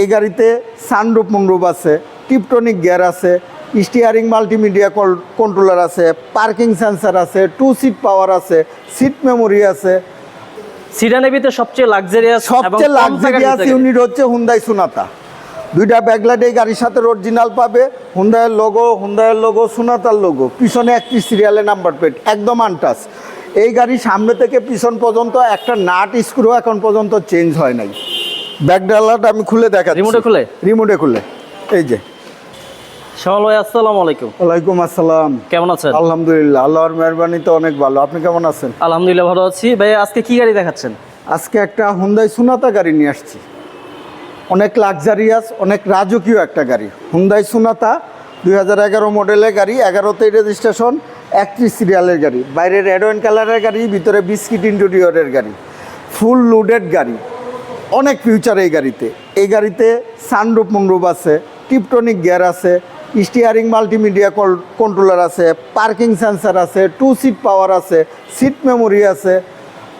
এই গাড়িতে sunroof moonroof আছে টিপটনিক গিয়ার আছে স্টিয়ারিং মাল্টিমিডিয়া কন্ট্রোলার আছে পার্কিং সেন্সার আছে টু সিট পাওয়ার আছে সিট মেমোরি আছে। সিডানের ভিতরে সবচেয়ে লাক্সারিয়াস সবচেয়ে লাক্সারিয়াস ইউনিট হচ্ছে হুন্দাই সুনাতা দুইটা ব্যাকলাইট এই গাড়ির সাথে অরিজিনাল পাবে হুন্দাইয়ের লোগো হুন্দাইয়ের লোগো সুনাতার লোগো পিছনে একটি সিরিয়ালের নাম্বার প্লেট একদম আনটাস এই গাড়ি সামনে থেকে পিছন পর্যন্ত একটা নাট স্ক্রু এখন পর্যন্ত চেঞ্জ হয় নাই। ব্যাকডালাটা আমি খুলে দেখাচ্ছি। রিমোটে খুলে? রিমোটে খুলে। এই যে। শ্যামল ভাই আসসালামু আলাইকুম। ওয়ালাইকুম আসসালাম। কেমন আছেন? আলহামদুলিল্লাহ আল্লাহর মেহরবানিতে অনেক ভালো। আপনি কেমন আছেন? আলহামদুলিল্লাহ ভালো আছি। ভাই আজকে কি গাড়ি দেখাচ্ছেন? আজকে একটা হুন্দাই সুনাতা গাড়ি নিয়ে আসছি। অনেক লাক্সারিয়াস অনেক রাজকীয় একটা গাড়ি। হুন্দাই সুনাতা দুই হাজার এগারো মডেলের গাড়ি এগারোতে রেজিস্ট্রেশন একত্রিশ সিরিয়ালের গাড়ি। বাইরে রেড ওয়াইন কালারের গাড়ি ভিতরে বিস্কিট ইন্টেরিয়রের গাড়ি। ফুল লোডেড গাড়ি। অনেক ফিউচার এই গাড়িতে। এই গাড়িতে সানরুপ মনরুপ আছে টিপটনিক গিয়ার আছে স্টিয়ারিং মাল্টিমিডিয়া কন্ট্রোলার আছে পার্কিং সেন্সার আছে টু সিট পাওয়ার আছে সিট মেমোরি আছে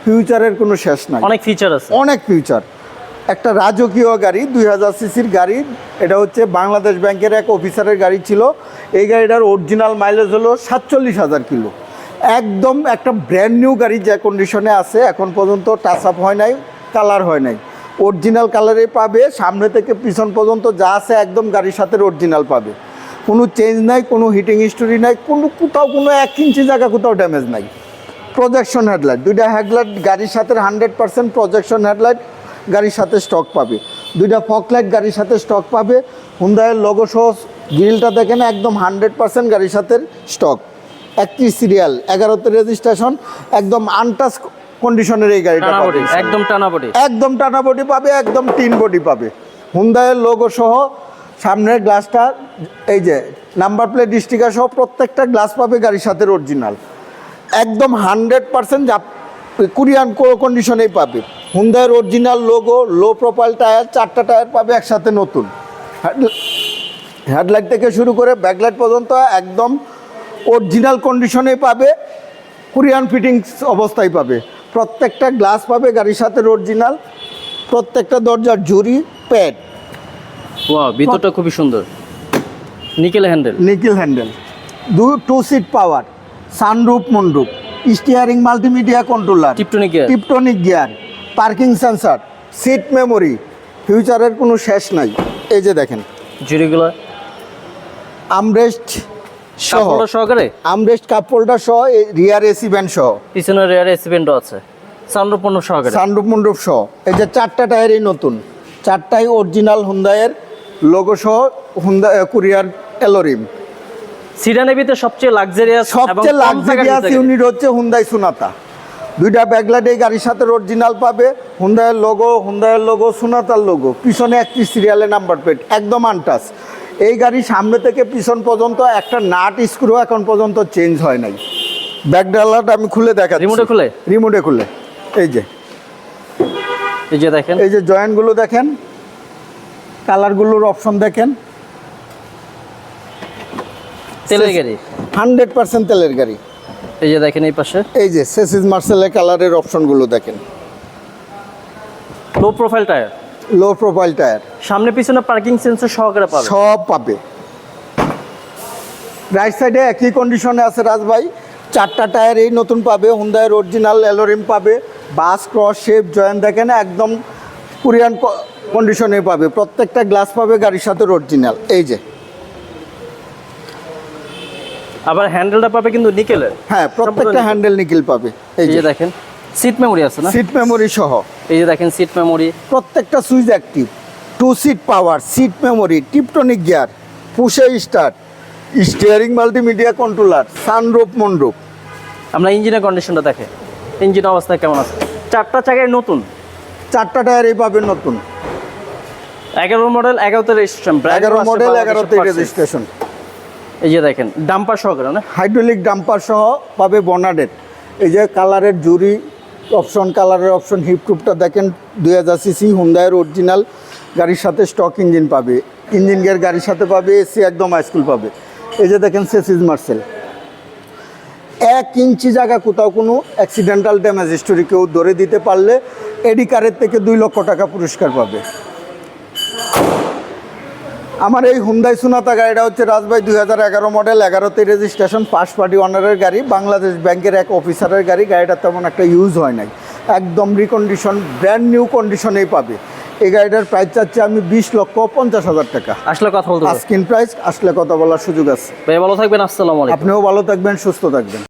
ফিউচারের কোনো শেষ নাই। অনেক ফিউচার আছে। অনেক ফিউচার একটা রাজকীয় গাড়ি দুই হাজার সিসির গাড়ি এটা হচ্ছে বাংলাদেশ ব্যাংকের এক অফিসারের গাড়ি ছিল। এই গাড়িটার অরিজিনাল মাইলেজ হলো সাতচল্লিশ হাজার কিলো। একদম একটা ব্র্যান্ড নিউ গাড়ি যে কন্ডিশনে আছে এখন পর্যন্ত টাচ আপ হয় নাই কালার হয় নাই। অরিজিনাল কালারে পাবে, সামনে থেকে পিছন পর্যন্ত যা আছে একদম গাড়ির সাথে অরিজিনাল পাবে। কোনো চেঞ্জ নাই, কোনো হিটিং হিস্টোরি নাই, কোনো কোথাও কোনো এক ইঞ্চি জায়গা কোথাও ড্যামেজ নাই। প্রজেকশন হেডলাইট দুইটা হেডলাইট গাড়ির সাথে হান্ড্রেড পার্সেন্ট প্রজেকশন হেডলাইট গাড়ির সাথে স্টক পাবে। দুইটা ফকলাইট গাড়ির সাথে স্টক পাবে। হুন্দায়ের লোগো সহ গ্রিলটা দেখেন, একদম হান্ড্রেড পার্সেন্ট গাড়ির সাথে স্টক একত্রিশ সিরিয়াল এগারোতে রেজিস্ট্রেশন একদম আনটাচ কন্ডিশনের এই গাড়িটা পাবে। একদম টানা বডি। একদম টানা বডি পাবে একদম তিন বডি পাবে। হুন্দায়ের লোগো সহ সামনের গ্লাসটা এই যে নাম্বার প্লেট স্টিকার সহ প্রত্যেকটা গ্লাস পাবে গাড়ির সাথে অরিজিনাল একদম হান্ড্রেড পার্সেন্ট কুরিয়ান কন্ডিশনেই পাবে। হুন্দায়ের original logo low profile tyre চারটা টায়ার পাবে একসাথে নতুন। হেডলাইট থেকে শুরু করে ব্যাকলাইট পর্যন্ত একদম অরিজিনাল কন্ডিশনেই পাবে। কোরিয়ান ফিটিংস অবস্থায় পাবে। প্রত্যেকটা গ্লাস পাবে গাড়ির সাথে অরিজিনাল প্রত্যেকটা দরজার জুরি প্যাড ওয়াও ভিতরটা খুবই সুন্দর। Nickel handle. Nickel handle. দু two seat power sunroof moonroof steering multimedia controller tiptronic gear tiptronic gear parking sensor seat memory ফিউচারের কোনো শেষ নাই। এই যে দেখেন। জুড়িগুলো আমরেস্ট সহ সহকারে? আমরেস্ট কাপ সহ রিয়ার এসি ব্যান্ড সহ। পিছনে রেয়ার এসিভেন্টও আছে। সাউন্ড পণ্য সহকারে? সানরুপ মন্ডপ সহ। এই যে চারটা টায়ারই নতুন। চারটাই অরিজিনাল হুন্দায়ের লোগো সহ হুন্দা কুরিয়ার এলোরিম সিডানের ভিতরে সবচেয়ে লাক্সারিয়াস সবচেয়ে লাক্সারিয়াস ইউনিট হচ্ছে হুন্দাই সুনাতা দুইটা ব্যাকলাইট গাড়ির সাথে অরিজিনাল পাবে। হুন্দায়ের লোগো হুন্দায়ের লোগো সুনাতার লোগো পিছনে একটি সিরিয়ালের নাম্বার প্লেট একদম আনটাস এই গাড়ি সামনে থেকে পিছন পর্যন্ত একটা নাট স্ক্রু এখন পর্যন্ত চেঞ্জ হয় নাই। ব্যাকডালাটা আমি খুলে দেখাচ্ছি। রিমোটে খুলে? রিমোটে খুলে। এই যে। এই যে দেখেন। এই যে জয়েন্টগুলো দেখেন। কালারগুলোর অপশন দেখেন। তেলের গাড়ি? হান্ড্রেড পার্সেন্ট তেলের গাড়ি। এই যে দেখেন এই পাশে। এই যে সেসিস মার্সেলের কালারের অপশনগুলো দেখেন। Low profile tyre low profile tyre সামনে পিছনে পার্কিং সেন্সর সহকারে পাবে। সব পাবে। রাইট সাইডে একই কন্ডিশনে আছে রাজ ভাই। চারটা টায়ার এই নতুন পাবে হুন্দায়ের অরিজিনাল এলোরিম পাবে বাস ক্রস শেপ জয়েন্ট দেখেন একদম কোরিয়ান কন্ডিশনে পাবে। প্রত্যেকটা গ্লাস পাবে গাড়ির সাথে অরিজিনাল এই যে। আবার হ্যান্ডেলটা পাবে কিন্তু নিকেলের হ্যাঁ প্রত্যেকটা হ্যান্ডেল নিকেল পাবে। এই যে। দেখেন। সিট মেমোরি আছে না? সিট মেমোরি সহ। এই যে দেখেন সিট মেমোরি প্রত্যেকটা switch active two seat power seat memory tiptronic gear push start steering multimedia controller sunroof moonroof আমরা ইঞ্জিনের কন্ডিশনটা দেখে। ইঞ্জিন অবস্থা কেমন আছে? চারটা চাকায় নতুন। চারটা টায়ার এই পাবেন নতুন। এগারো মডেল এগারোতে রেজিস্ট্রেশন এগারো মডেল এগারোতে রেজিস্ট্রেশন এই যে দেখেন ডাম্পার সহকারে না? হাইড্রোলিক ডাম্পার সহ পাবে বনাডের এই যে কালারের জুরি অপশন কালারের অপশন হিপটুপটা দেখেন দুই হাজার সিসি হুন্দায়ের অরিজিনাল গাড়ির সাথে স্টক ইঞ্জিন পাবে। ইঞ্জিন গিয়ার গাড়ির সাথে পাবে এসি একদম হাইস্কুল পাবে। এই যে দেখেন সেসিজ মার্সেল এক ইঞ্চি জায়গা কোথাও কোনো অ্যাক্সিডেন্টাল ড্যামেজ হিস্টোরি কেউ ধরে দিতে পারলে এডি কারের থেকে দুই লক্ষ টাকা পুরস্কার পাবে। আমার এই হুন্দাই সুনাতা গাড়িটা হচ্ছে রাজবাই দুই হাজার এগারো মডেল এগারোতে রেজিস্ট্রেশন ফার্স্ট পার্টি অনারের গাড়ি বাংলাদেশ ব্যাংকের এক অফিসারের গাড়ি গাড়িটা তেমন একটা ইউজ হয় নাই। একদম রিকন্ডিশন ব্র্যান্ড নিউ কন্ডিশনেই পাবে। এই গাড়িটার প্রাইস চাচ্ছি আমি বিশ লক্ষ পঞ্চাশ হাজার টাকা। আসলে কথা বলতে। আস্কিন প্রাইস আসলে কথা বলার সুযোগ আছে। ভাই ভালো থাকবেন আসসালাম আপনিও ভালো থাকবেন সুস্থ থাকবেন।